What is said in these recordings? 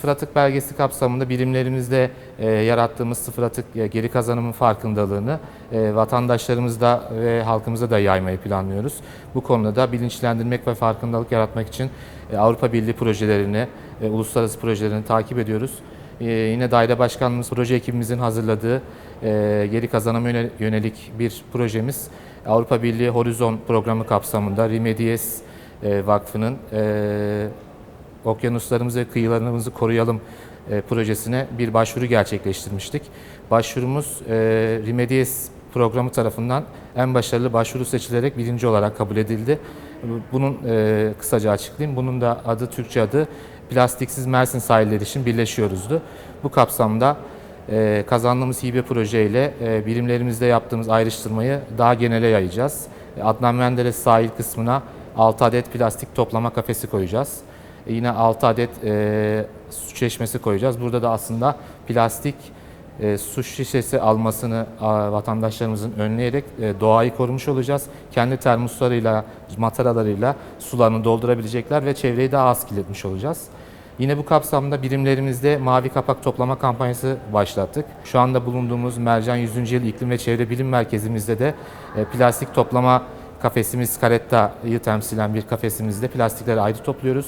Sıfır atık belgesi kapsamında birimlerimizde e, yarattığımız sıfır atık e, geri kazanımın farkındalığını e, vatandaşlarımızda ve halkımıza da yaymayı planlıyoruz. Bu konuda da bilinçlendirmek ve farkındalık yaratmak için e, Avrupa Birliği projelerini, e, uluslararası projelerini takip ediyoruz. E, yine daire başkanlığımız, proje ekibimizin hazırladığı e, geri kazanıma yöne- yönelik bir projemiz Avrupa Birliği Horizon programı kapsamında Remedies e, Vakfı'nın e, okyanuslarımızı ve kıyılarımızı koruyalım e, projesine bir başvuru gerçekleştirmiştik. Başvurumuz e, Remedies programı tarafından en başarılı başvuru seçilerek birinci olarak kabul edildi. Bunun e, kısaca açıklayayım. Bunun da adı Türkçe adı Plastiksiz Mersin Sahilleri için Birleşiyoruz'du. Bu kapsamda e, kazandığımız hibe projeyle e, birimlerimizde yaptığımız ayrıştırmayı daha genele yayacağız. E, Adnan Menderes sahil kısmına 6 adet plastik toplama kafesi koyacağız. E, Yine 6 adet e, su çeşmesi koyacağız. Burada da aslında plastik e, su şişesi almasını a, vatandaşlarımızın önleyerek e, doğayı korumuş olacağız. Kendi termoslarıyla, mataralarıyla sularını doldurabilecekler ve çevreyi daha az kirletmiş olacağız. Yine bu kapsamda birimlerimizde mavi kapak toplama kampanyası başlattık. Şu anda bulunduğumuz Mercan 100. Yıl İklim ve Çevre Bilim Merkezimizde de e, plastik toplama kafesimiz Karetta'yı temsilen bir kafesimizde plastikleri ayrı topluyoruz.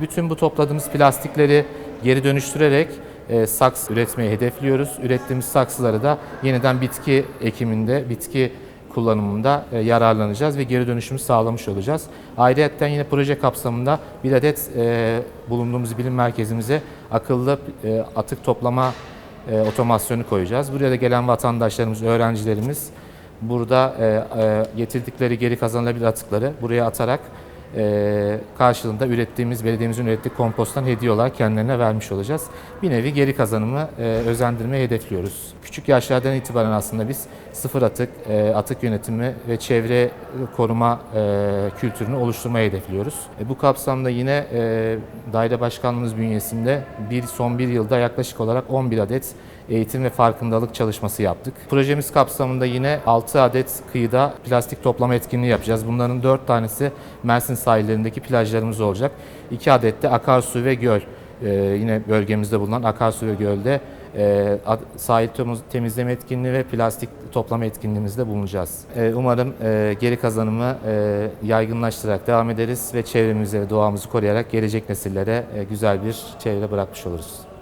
Bütün bu topladığımız plastikleri geri dönüştürerek e, saks üretmeyi hedefliyoruz. Ürettiğimiz saksıları da yeniden bitki ekiminde, bitki kullanımında e, yararlanacağız ve geri dönüşümü sağlamış olacağız. Ayrıca yine proje kapsamında bir adet e, bulunduğumuz bilim merkezimize akıllı e, atık toplama e, otomasyonu koyacağız. Buraya da gelen vatandaşlarımız, öğrencilerimiz burada e, e, getirdikleri geri kazanılabilir atıkları buraya atarak e, karşılığında ürettiğimiz, belediyemizin ürettiği komposttan hediye olarak kendilerine vermiş olacağız. Bir nevi geri kazanımı e, özendirmeyi hedefliyoruz. Küçük yaşlardan itibaren aslında biz sıfır atık, e, atık yönetimi ve çevre koruma e, kültürünü oluşturmayı hedefliyoruz. E, bu kapsamda yine daire başkanlığımız bünyesinde bir son bir yılda yaklaşık olarak 11 adet eğitim ve farkındalık çalışması yaptık. Projemiz kapsamında yine 6 adet kıyıda plastik toplama etkinliği yapacağız. Bunların 4 tanesi Mersin sahillerindeki plajlarımız olacak. 2 adet de akarsu ve göl. Ee, yine bölgemizde bulunan akarsu ve gölde e, sahil temiz- temizleme etkinliği ve plastik toplama etkinliğimizde bulunacağız. Ee, umarım e, geri kazanımı e, yaygınlaştırarak devam ederiz ve çevremizi ve doğamızı koruyarak gelecek nesillere e, güzel bir çevre bırakmış oluruz.